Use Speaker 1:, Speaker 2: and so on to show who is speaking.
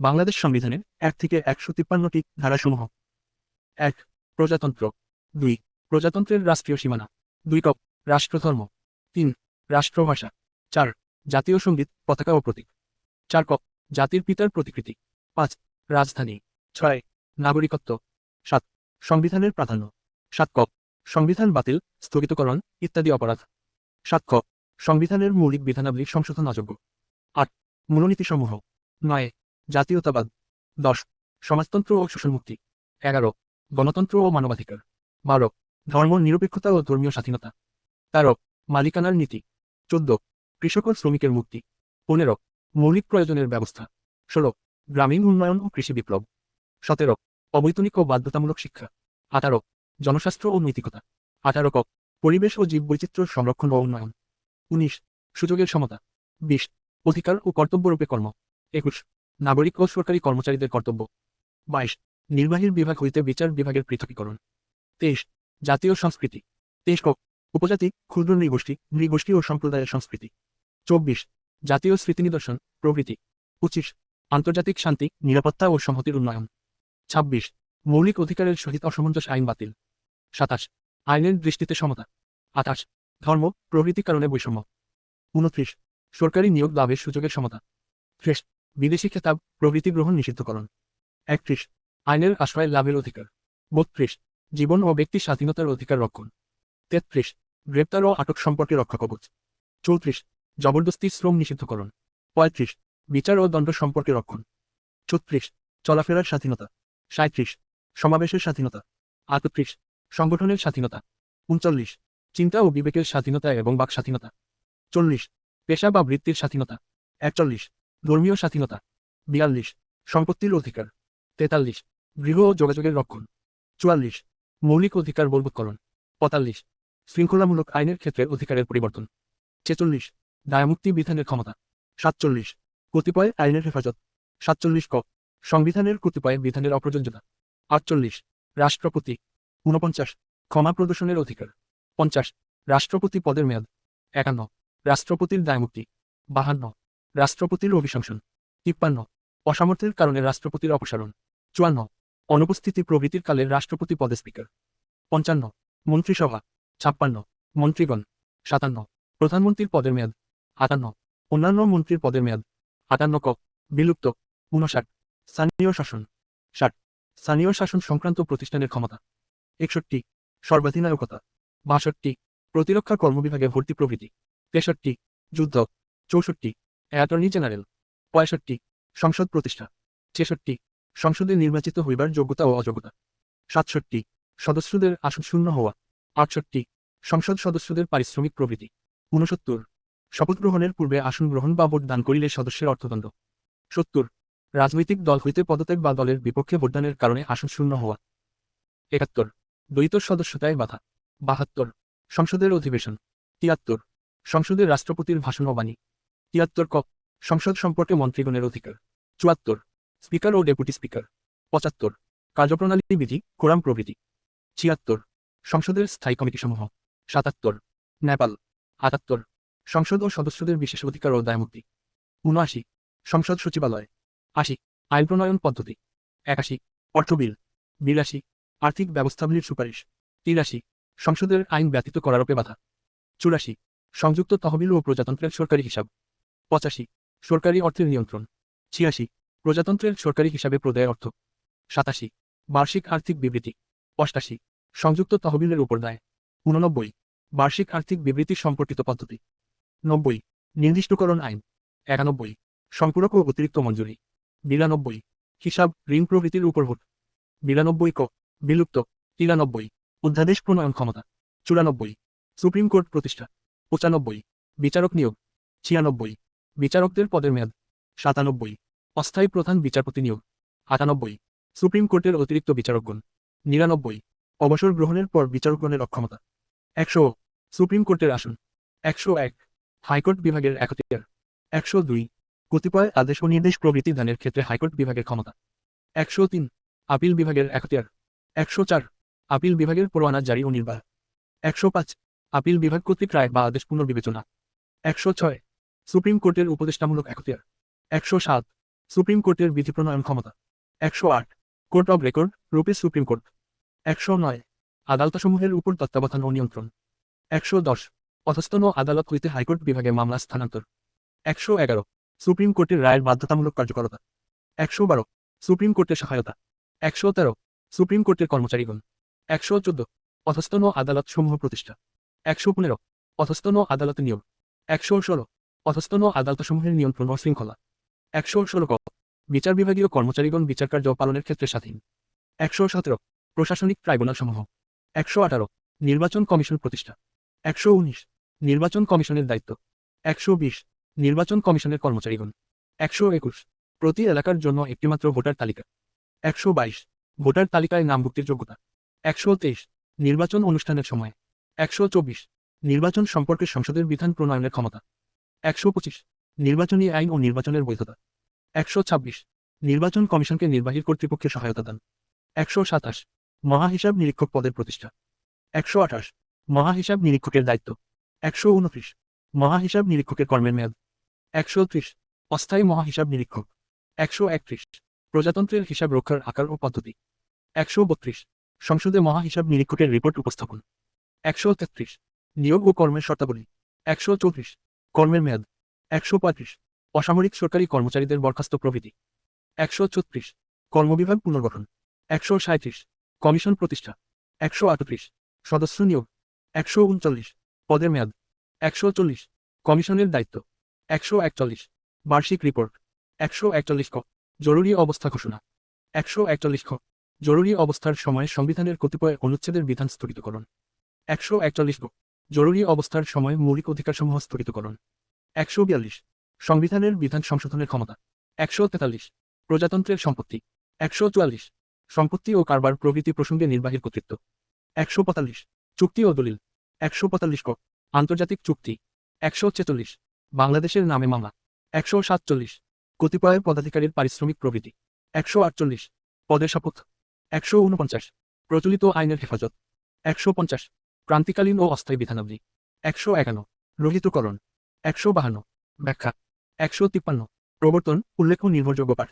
Speaker 1: বাংলাদেশ সংবিধানের এক থেকে একশো তিপ্পান্নটি ধারাসমূহ। এক, প্রজাতন্ত্র। দুই, প্রজাতন্ত্রের রাষ্ট্রীয় সীমানা। দুই কপ রাষ্ট্রধর্ম। তিন, রাষ্ট্রভাষা। চার, জাতীয় সংগীত, পতাকা ও প্রতীক। চার কপ জাতির পিতার প্রতিকৃতি। পাঁচ, রাজধানী। ছয়, নাগরিকত্ব। সাত, সংবিধানের প্রাধান্য। সাত কপ সংবিধান বাতিল, স্থগিতকরণ ইত্যাদি অপরাধ। সাত ক সংবিধানের মৌলিক বিধানাবলী সংশোধন অযোগ্য আট, মূলনীতিসমূহ। নয় জাতীয়তাবাদ। দশ, সমাজতন্ত্র ও শোষণমুক্তি এগারো, গণতন্ত্র ও মানবাধিকার। বারো, ধর্ম, নিরপেক্ষতা ও ধর্মীয় স্বাধীনতা। তেরো, মালিকানার নীতি। চোদ্দ, কৃষক ও শ্রমিকের মুক্তি। পনেরো, মৌলিক প্রয়োজনের ব্যবস্থা। ষোলো, গ্রামীণ উন্নয়ন ও কৃষি বিপ্লব। সতেরো, অবৈতনিক ও বাধ্যতামূলক শিক্ষা। আঠারো, জনস্বাস্থ্য ও নৈতিকতা। আঠারো, ক, পরিবেশ ও জীববৈচিত্র্য সংরক্ষণ ও উন্নয়ন। উনিশ, সুযোগের সমতা। বিশ, অধিকার ও কর্তব্যরূপে কর্ম। একুশ নাগরিক ও সরকারি কর্মচারীদের কর্তব্য। বাইশ নির্বাহীর বিভাগ হইতে বিচার বিভাগের পৃথকীকরণ। তেইশ, জাতীয় সংস্কৃতি। তেইশ, ক, উপজাতি, ক্ষুদ্র নৃগোষ্ঠী নৃগোষ্ঠী ও সম্প্রদায়ের সংস্কৃতি। চব্বিশ, জাতীয় স্মৃতি নিদর্শন, প্রভৃতি। পঁচিশ, আন্তর্জাতিক শান্তি, নিরাপত্তা ও সংহতির উন্নয়ন। ছাব্বিশ, মৌলিক অধিকারের সহিত অসামঞ্জস আইন বাতিল। সাতাশ, আইনের দৃষ্টিতে সমতা। আঠাশ, ধর্ম প্রভৃতি কারণে বৈষম্য। উনত্রিশ, সরকারি নিয়োগ লাভের সুযোগের সমতা। ত্রিশ বিদেশি খেতাব প্রভৃতি গ্রহণ নিষিদ্ধকরণ একত্রিশ, আইনের আশ্রয় লাভের অধিকার। বত্রিশ, জীবন ও ব্যক্তি স্বাধীনতার অধিকার রক্ষণ। তেত্রিশ, গ্রেপ্তার ও আটক সম্পর্কে রক্ষা কবচ। চৌত্রিশ, জবরদস্তি শ্রম নিষিদ্ধকরণ পঁয়ত্রিশ, বিচার ও দণ্ড সম্পর্কে রক্ষণ। ছত্রিশ চলাফেরার স্বাধীনতা। সাঁত্রিশ সমাবেশের স্বাধীনতা। আটত্রিশ, সংগঠনের স্বাধীনতা। উনচল্লিশ, চিন্তা ও বিবেকের স্বাধীনতা এবং বাক স্বাধীনতা। চল্লিশ, পেশা বা বৃত্তির স্বাধীনতা। একচল্লিশ ধর্মীয় স্বাধীনতা, বিয়াল্লিশ, সম্পত্তির অধিকার, তেতাল্লিশ, গৃহ ও যোগাযোগের রক্ষণ, চুয়াল্লিশ, মৌলিক অধিকার বলবৎকরণ পঁয়তাল্লিশ, শৃঙ্খলামূলক আইনের ক্ষেত্রে অধিকারের পরিবর্তন, ছেচল্লিশ দায়মুক্তি বিধানের ক্ষমতা, সাতচল্লিশ, কতিপয় আইনের হেফাজত, সাতচল্লিশ ক, সংবিধানের কতিপয় বিধানের অপ্রযোজ্যতা, আটচল্লিশ, রাষ্ট্রপতি, ঊনপঞ্চাশ, ক্ষমা প্রদর্শনের অধিকার, পঞ্চাশ, রাষ্ট্রপতি পদের মেয়াদ, একান্ন, রাষ্ট্রপতির দায়মুক্তি বাহান্ন রাষ্ট্রপতির অভিশংসন। তিপ্পান্ন। অসামর্থ্যের কারণে রাষ্ট্রপতির অপসারণ। চুয়ান্ন। অনুপস্থিতি প্রভৃতির কালে রাষ্ট্রপতি পদে স্পিকার। পঞ্চান্ন। মন্ত্রিসভা। ছাপ্পান্ন। মন্ত্রীগণ। সাতান্ন। প্রধানমন্ত্রীর পদের মেয়াদ। আটান্ন। অন্যান্য মন্ত্রীর পদের মেয়াদ। আটান্ন ক। বিলুপ্ত। ঊনষাট। স্থানীয় শাসন। ষাট। স্থানীয় শাসন সংক্রান্ত প্রতিষ্ঠানের ক্ষমতা। একষট্টি। সর্বাধিনায়কতা। বাষট্টি। প্রতিরক্ষা কর্মবিভাগে ভর্তি প্রভৃতি। তেষট্টি। যুদ্ধ। চৌষট্টি। অ্যাটর্নি জেনারেল, পঁয়ষট্টি, সংসদ প্রতিষ্ঠা, ছেষট্টি, সংসদে নির্বাচিত হইবার যোগ্যতা ও অযোগ্যতা, সাতষট্টি, সদস্যদের আসন শূন্য হওয়া, আটষট্টি, সংসদ সদস্যদের পারিশ্রমিক প্রভৃতি, ঊনসত্তর, শপথ গ্রহণের পূর্বে আসন গ্রহণ বা ভোট দান করিলে সদস্যের অর্থদণ্ড, সত্তর, রাজনৈতিক দল হইতে পদত্যাগ বা দলের বিপক্ষে ভোটদানের কারণে আসন শূন্য হওয়া, একাত্তর, দ্বৈত সদস্যতায় বাধা, বাহাত্তর, সংসদের অধিবেশন, তিয়াত্তর, সংসদের রাষ্ট্রপতির ভাষণ ও বাণী তিয়াত্তর ক সংসদ সম্পর্কে মন্ত্রীগণের অধিকার। চুয়াত্তর, স্পিকার ও ডেপুটি স্পিকার। পঁচাত্তর, কার্যপ্রণালী বিধি কোরাম প্রভৃতি। ছিয়াত্তর, সংসদের স্থায়ী কমিটিসমূহ। সাতাত্তর, নেপাল। আটাত্তর, সংসদ ও সদস্যদের বিশেষ অধিকার ও দায়মুক্তি। উনআশি, সংসদ সচিবালয়। আশি, আইন প্রণয়ন পদ্ধতি। একাশি, অর্থ বিল। বিরাশি, আর্থিক ব্যবস্থাবলীর সুপারিশ। তিরাশি, সংসদের আইন ব্যতীত করারোপে বাধা। চুরাশি, সংযুক্ত তহবিল ও প্রজাতন্ত্রের সরকারি হিসাব। পঁচাশি, সরকারি অর্থের নিয়ন্ত্রণ, ছিয়াশি, প্রজাতন্ত্রের সরকারি হিসাবে প্রদায় অর্থ, সাতাশি, বার্ষিক আর্থিক বিবৃতি, অষ্টাশি, সংযুক্ত তহবিলের উপর দায়, উননব্বই, বার্ষিক আর্থিক বিবৃতি সম্পর্কিত পদ্ধতি, নব্বই, নির্দিষ্টকরণ আইন, একানব্বই সম্পূরক ও অতিরিক্ত মঞ্জুরি, বিরানব্বই, হিসাব ঋণ প্রভৃতির উপর ভোট, বিরানব্বই ক, বিলুপ্ত, তিরানব্বই, অধ্যাদেশ প্রণয়ন ক্ষমতা, চুরানব্বই, সুপ্রিম কোর্ট প্রতিষ্ঠা, পঁচানব্বই, বিচারক নিয়োগ, ছিয়ানব্বই বিচারকদের পদের মেয়াদ, সাতানব্বই। অস্থায়ী প্রধান বিচারপতি নিয়োগ, আটানব্বই। সুপ্রিম কোর্টের অতিরিক্ত বিচারকগণ, নিরানব্বই। অবসর গ্রহণের পর বিচারকগণের অক্ষমতা, একশো। সুপ্রিম কোর্টের আসন, একশো এক। হাইকোর্ট বিভাগের একতিয়ার একশো দুই। কতিপয় আদেশ ও নির্দেশ প্রভৃতি দানের ক্ষেত্রে হাইকোর্ট বিভাগের ক্ষমতা, একশো তিন। আপিল বিভাগের একতিয়ার একশো চার। আপিল বিভাগের পরোয়ানা জারি ও নির্বাহ, একশো পাঁচ। আপিল বিভাগ কর্তৃক রায় বা আদেশ পুনর্বিবেচনা, একশো ছয়। সুপ্রিম কোর্টের উপদেষ্টামূলক একতিয়ার একশো সাত, সুপ্রিম কোর্টের বিধি প্রণয়ন ক্ষমতা। একশো আট, কোর্ট অব রেকর্ড, রূপে সুপ্রিম কোর্ট। একশো নয়, আদালতসমূহের উপর তত্ত্বাবধান ও নিয়ন্ত্রণ। একশো দশ, অধস্তন আদালত হইতে হাইকোর্ট বিভাগে মামলা স্থানান্তর। একশো এগারো, সুপ্রিম কোর্টের রায়ের বাধ্যতামূলক কার্যকরতা। একশো বারো, সুপ্রিম কোর্টের সহায়তা। একশো তেরো, সুপ্রিম কোর্টের কর্মচারীগণ। একশো চোদ্দ, অধস্তন আদালত সমূহ প্রতিষ্ঠা। একশো পনেরো, অধস্তন আদালত নিয়োগ। একশো ষোলো অধস্তন আদালতসমূহের নিয়ন্ত্রণ শৃঙ্খলা। একশো ষোলো ক। বিচার বিভাগীয় কর্মচারীগণ বিচারকার্য পালনের ক্ষেত্রে স্বাধীন। একশো সতেরো। প্রশাসনিক ট্রাইব্যুনাল সমূহ একশো আঠারো। নির্বাচন কমিশন প্রতিষ্ঠা। একশো উনিশ। নির্বাচন কমিশনের দায়িত্ব। একশো বিশ। নির্বাচন কমিশনের কর্মচারীগণ। একশো একুশ। প্রতি এলাকার জন্য একটিমাত্র ভোটার তালিকা। একশো বাইশ। ভোটার তালিকায় নামভুক্তির যোগ্যতা। একশো তেইশ। নির্বাচন অনুষ্ঠানের সময়। একশো চব্বিশ। নির্বাচন সম্পর্কে সংসদের বিধান প্রণয়নের ক্ষমতা। একশো পঁচিশ, নির্বাচনী আইন ও নির্বাচনের বৈধতা। একশো ছাব্বিশ, নির্বাচন কমিশনকে নির্বাহী কর্তৃপক্ষের সহায়তা দান। একশো সাতাশ, মহাহিসাব নিরীক্ষক পদের প্রতিষ্ঠা। একশো আঠাশ, মহাহিসাব নিরীক্ষকের দায়িত্ব। একশো উনত্রিশ, মহাহিসাব নিরীক্ষকের কর্মের মেয়াদ। একশো ত্রিশ, অস্থায়ী মহাহিসাব নিরীক্ষক। একশো একত্রিশ, প্রজাতন্ত্রের হিসাব রক্ষার আকার ও পদ্ধতি। একশো বত্রিশ, সংসদে মহাহিসাব নিরীক্ষকের রিপোর্ট উপস্থাপন। একশো তেত্রিশ, নিয়োগ ও কর্মের শর্তাবলী। একশো চৌত্রিশ কর্মের মেয়াদ, একশো পঁয়ত্রিশ। অসামরিক সরকারি কর্মচারীদের বরখাস্ত প্রভৃতি। একশো ছত্রিশ। কর্মবিভাগ পুনর্গঠন। একশো সাঁত্রিশ কমিশন প্রতিষ্ঠা। একশো আটত্রিশ। সদস্য নিয়োগ। একশো উনচল্লিশ। পদের মেয়াদ। একশো চল্লিশ। কমিশনের দায়িত্ব। একশো একচল্লিশ। বার্ষিক রিপোর্ট। একশো একচল্লিশ ক। জরুরি অবস্থা ঘোষণা। একশো একচল্লিশ খ। জরুরি অবস্থার সময়ে সংবিধানের কতিপয় অনুচ্ছেদের বিধান স্থগিতকরণ। একশো একচল্লিশ জরুরি অবস্থার সময় মৌলিক অধিকারসমূহ স্থগিতকরণ একশো বিয়াল্লিশ। সংবিধানের বিধান সংশোধনের ক্ষমতা। একশো তেতাল্লিশ। প্রজাতন্ত্রের সম্পত্তি। একশো চুয়াল্লিশ। সম্পত্তি ও কারবার প্রভৃতি প্রসঙ্গে নির্বাহীর কর্তৃত্ব। একশো পঁয়তাল্লিশ। চুক্তি ও দলিল। একশো পঁয়তাল্লিশ ক। আন্তর্জাতিক চুক্তি। একশো ছেচল্লিশ। বাংলাদেশের নামে মামলা। একশো সাতচল্লিশ। কতিপয় পদাধিকারীর পারিশ্রমিক প্রভৃতি। একশো আটচল্লিশ। পদের শপথ। একশো উনপঞ্চাশ প্রচলিত আইনের হেফাজত। একশো পঞ্চাশ। ক্রান্তিকালীন ও অস্থায়ী বিধানাবলী। একশো একান্ন। রহিতকরণ। একশো বাহান্ন। ব্যাখ্যা। একশো তিপ্পান্ন। প্রবর্তন, উল্লেখ নির্ভরযোগ্য পাঠ।